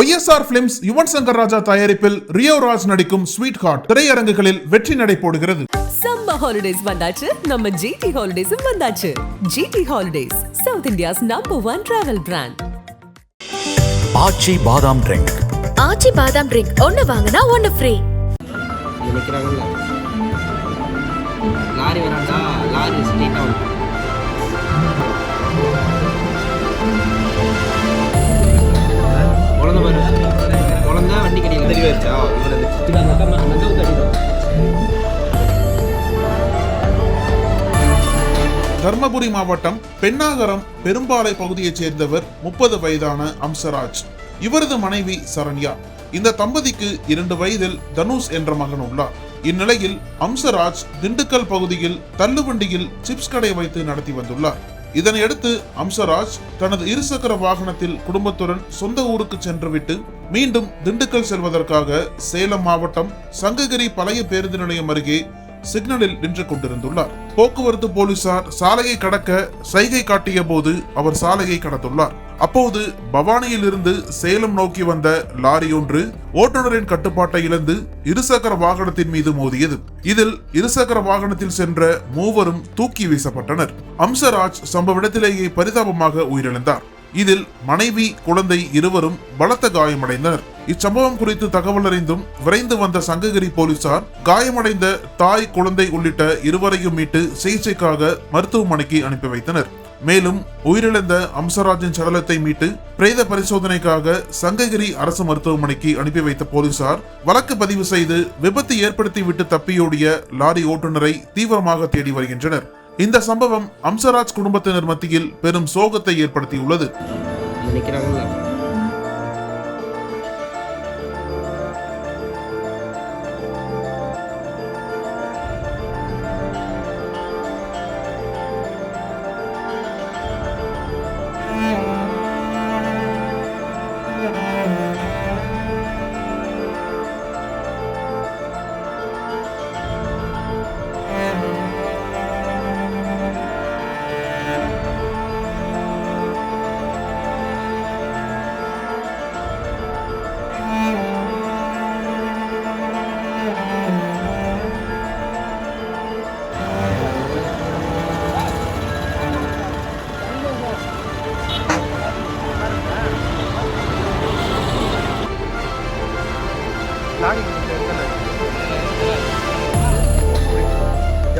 YSR films Yuvan Shankar Raja தயாரிப்பில் ரியோ ராஜ் நடிக்கும் sweet heart திரையரங்குகளில் வெற்றி நடை போடுகிறது. சம்மர் ஹாலிடேஸ் வந்தாச்சு. நம்ம ஜிடி ஹாலிடேஸும் வந்தாச்சு. GT holidays South India's number one travel brand Aachi பாதாம் ட்ரிங்க் ஆச்சி பாதாம் ட்ரிங்க் ஒன்னு வாங்கினா ஒன்னு ஃப்ரீ லாரி வராண்டா லாரி ஸ்ட்ரீட் தர்மபுரி மாவட்டம் பெண்ணாகரம் பெரும்பாலை பகுதியைச் சேர்ந்தவர் முப்பது வயதான அம்சராஜ். இவரது மனைவி சரண்யா. இந்த தம்பதிக்கு இரண்டு வயதில் தனுஷ் என்ற மகன் உள்ளார். இந்நிலையில் அம்சராஜ் திண்டுக்கல் பகுதியில் தள்ளுவண்டியில் சிப்ஸ் கடை வைத்து நடத்தி வந்துள்ளார். இதனையடுத்து அம்சராஜ் தனது இருசக்கர வாகனத்தில் குடும்பத்துடன் சொந்த ஊருக்கு சென்றுவிட்டு மீண்டும் திண்டுக்கல் செல்வதற்காக சேலம் மாவட்டம் சங்ககிரி பழைய பேருந்து நிலையம் அருகே சிக்னலில் நின்று கொண்டிருந்துள்ளார். போக்குவரத்து போலீசார் சாலையை கடக்க சைகை காட்டிய போது அவர் சாலையை கடந்துள்ளார். அப்போது பவானியிலிருந்து சேலம் நோக்கி வந்த லாரி ஒன்று ஓட்டுநரின் கட்டுப்பாட்டை இழந்து இருசக்கர வாகனத்தின் மீது மோதியது. இதில் இருசக்கர வாகனத்தில் சென்ற மூவரும் தூக்கி வீசப்பட்டனர். அம்சராஜ் சம்பவ இடத்திலேயே பரிதாபமாக உயிரிழந்தார். இதில் மனைவி குழந்தை இருவரும் பலத்த காயமடைந்தனர். இச்சம்பவம் குறித்து தகவல் அறிந்தும் விரைந்து வந்த சங்ககிரி போலீசார் காயமடைந்த தாய் குழந்தை உள்ளிட்ட இருவரையும் மீட்டு சிகிச்சைக்காக மருத்துவமனைக்கு அனுப்பி வைத்தனர். மேலும் உயிரிழந்த அம்சராஜின் சடலத்தை மீட்டு பிரேத பரிசோதனைக்காக சங்ககிரி அரசு மருத்துவமனைக்கு அனுப்பி வைத்த போலீசார் வழக்கு பதிவு செய்து விபத்து ஏற்படுத்திவிட்டு தப்பியோடிய லாரி ஓட்டுநரை தீவிரமாக தேடி வருகின்றனர். இந்த சம்பவம் அம்சராஜ் குடும்பத்தினர் மத்தியில் பெரும் சோகத்தை ஏற்படுத்தியுள்ளது. இங்க